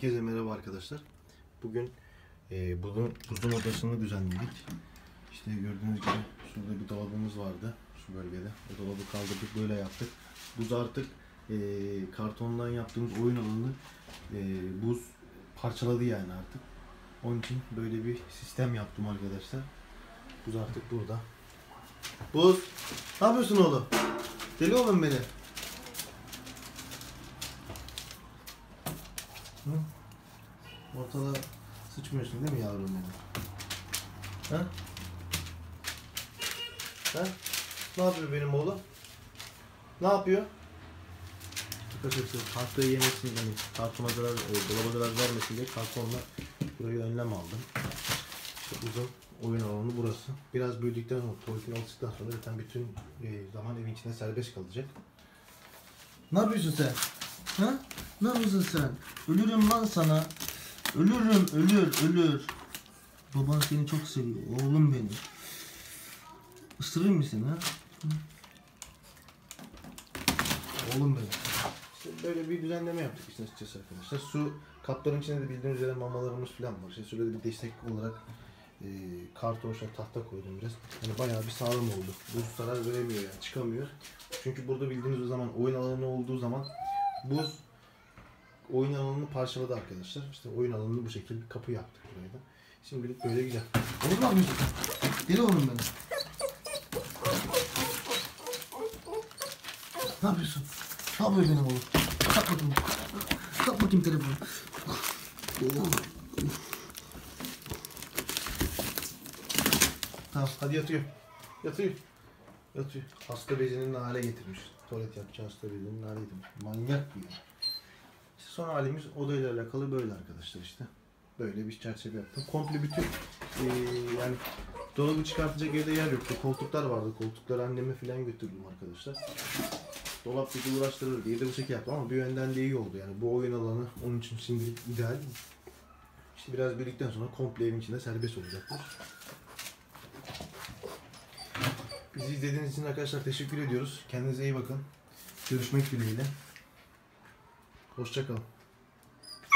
Herkese merhaba arkadaşlar. Bugün e, buzun, buzun odasını düzenledik. İşte gördüğünüz gibi şurada bir dolabımız vardı şu bölgede. O dolabı kaldırdık böyle yaptık. Buz artık e, kartondan yaptığımız oyun alanını e, buz parçaladı yani artık. Onun için böyle bir sistem yaptım arkadaşlar. Buz artık burada. Buz, ne yapıyorsun oğlum? Deli oğlum beni. Hı? Ortada sıçmıyorsun değil mi yavrum benim? Ha? Ha? Ne yapıyor benim oğlum? Ne yapıyor? Arkadaşlar tahtayı yemesin yani kartona zarar, e, dolaba zarar vermesin diye kartonla burayı önlem aldım. İşte uzun oyun alanı burası. Biraz büyüdükten sonra, tuvaletine alıştıktan sonra zaten bütün e, zaman evin içinde serbest kalacak. Ne yapıyorsun sen? Ha? Ne yapıyorsun sen? Ölürüm lan sana. Ölürüm, ölür, ölür. Baban seni çok seviyor. Oğlum benim. Isırır mısın ha? Oğlum benim. İşte böyle bir düzenleme yaptık işte açıkçası arkadaşlar. Su kapların içinde de bildiğiniz üzere mamalarımız falan var. İşte şöyle bir destek olarak e, kartonşa tahta koydum biraz. Yani bayağı bir sağlam oldu. Buz zarar veremiyor yani çıkamıyor. Çünkü burada bildiğiniz o zaman oyun alanı olduğu zaman buz oyun alanını parçaladı arkadaşlar. İşte oyun alanını bu şekilde bir kapı yaptık buraya da. Şimdilik böyle güzel. Oğlum ne yapıyorsun? Deli oğlum benim. Ne yapıyorsun? Ne yapıyor benim oğlum? Kalk bakayım. Kalk bakayım telefonu. Tamam hadi yatıyor. Yatıyor. Yatıyor. Hasta bezinin hale getirmiş. Tuvalet yapacağı hasta bezinin hale getirmiş. Manyak bir ya. İşte son halimiz odayla alakalı böyle arkadaşlar işte. Böyle bir çerçeve yaptım. Komple bütün eee, yani dolabı çıkartacak evde yer yoktu. Koltuklar vardı. Koltukları anneme falan götürdüm arkadaşlar. Dolap bir uğraştırır diye de bu şekilde yaptım ama bir yönden de iyi oldu. Yani bu oyun alanı onun için şimdilik ideal. İşte biraz birlikten sonra komple evin içinde serbest olacaktır. Bizi izlediğiniz için arkadaşlar teşekkür ediyoruz. Kendinize iyi bakın. Görüşmek dileğiyle. Hoşçakalın.